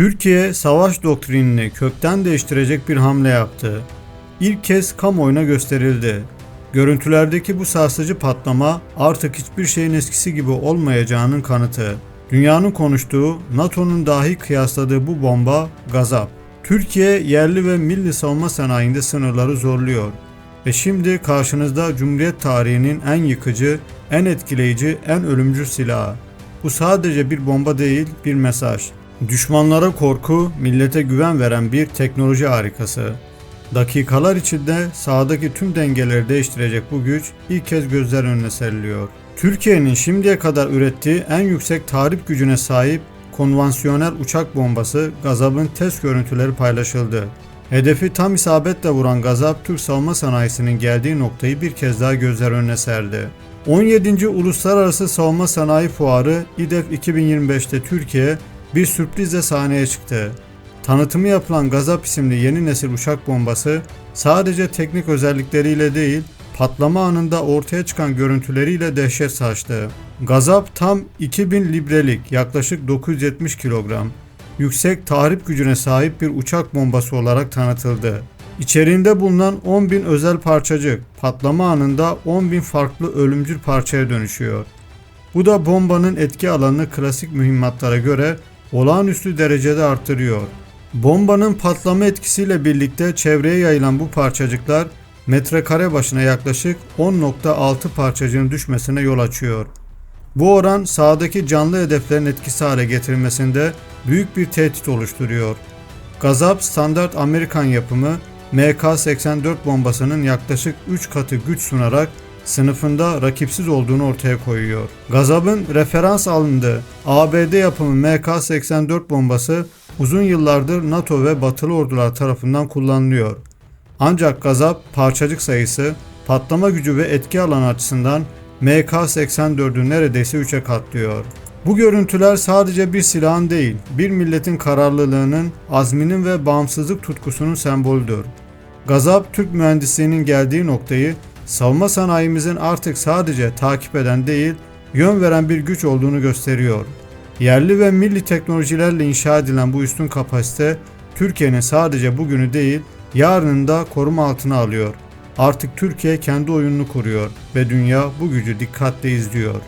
Türkiye savaş doktrinini kökten değiştirecek bir hamle yaptı. İlk kez kamuoyuna gösterildi. Görüntülerdeki bu sarsıcı patlama artık hiçbir şeyin eskisi gibi olmayacağının kanıtı. Dünyanın konuştuğu, NATO'nun dahi kıyasladığı bu bomba gazap. Türkiye yerli ve milli savunma sanayinde sınırları zorluyor. Ve şimdi karşınızda Cumhuriyet tarihinin en yıkıcı, en etkileyici, en ölümcül silahı. Bu sadece bir bomba değil, bir mesaj. Düşmanlara korku, millete güven veren bir teknoloji harikası. Dakikalar içinde sahadaki tüm dengeleri değiştirecek bu güç ilk kez gözler önüne seriliyor. Türkiye'nin şimdiye kadar ürettiği en yüksek tahrip gücüne sahip konvansiyonel uçak bombası Gazap'ın test görüntüleri paylaşıldı. Hedefi tam isabetle vuran Gazap, Türk savunma sanayisinin geldiği noktayı bir kez daha gözler önüne serdi. 17. Uluslararası Savunma Sanayi Fuarı İDEF 2025'te Türkiye bir sürprizle sahneye çıktı. Tanıtımı yapılan Gazap isimli yeni nesil uçak bombası sadece teknik özellikleriyle değil, patlama anında ortaya çıkan görüntüleriyle dehşet saçtı. Gazap tam 2000 librelik yaklaşık 970 kilogram yüksek tahrip gücüne sahip bir uçak bombası olarak tanıtıldı. İçeriğinde bulunan 10.000 özel parçacık patlama anında 10.000 farklı ölümcül parçaya dönüşüyor. Bu da bombanın etki alanını klasik mühimmatlara göre olağanüstü derecede artırıyor. Bombanın patlama etkisiyle birlikte çevreye yayılan bu parçacıklar metrekare başına yaklaşık 10.6 parçacığın düşmesine yol açıyor. Bu oran sahadaki canlı hedeflerin etkisi hale getirilmesinde büyük bir tehdit oluşturuyor. Gazap standart Amerikan yapımı MK-84 bombasının yaklaşık 3 katı güç sunarak sınıfında rakipsiz olduğunu ortaya koyuyor. Gazap'ın referans alındığı ABD yapımı MK-84 bombası uzun yıllardır NATO ve batılı ordular tarafından kullanılıyor. Ancak Gazap parçacık sayısı, patlama gücü ve etki alanı açısından MK-84'ü neredeyse 3'e katlıyor. Bu görüntüler sadece bir silahın değil, bir milletin kararlılığının, azminin ve bağımsızlık tutkusunun sembolüdür. Gazap, Türk mühendisliğinin geldiği noktayı, savunma sanayimizin artık sadece takip eden değil, yön veren bir güç olduğunu gösteriyor. Yerli ve milli teknolojilerle inşa edilen bu üstün kapasite, Türkiye'nin sadece bugünü değil, yarını da koruma altına alıyor. Artık Türkiye kendi oyununu kuruyor ve dünya bu gücü dikkatle izliyor.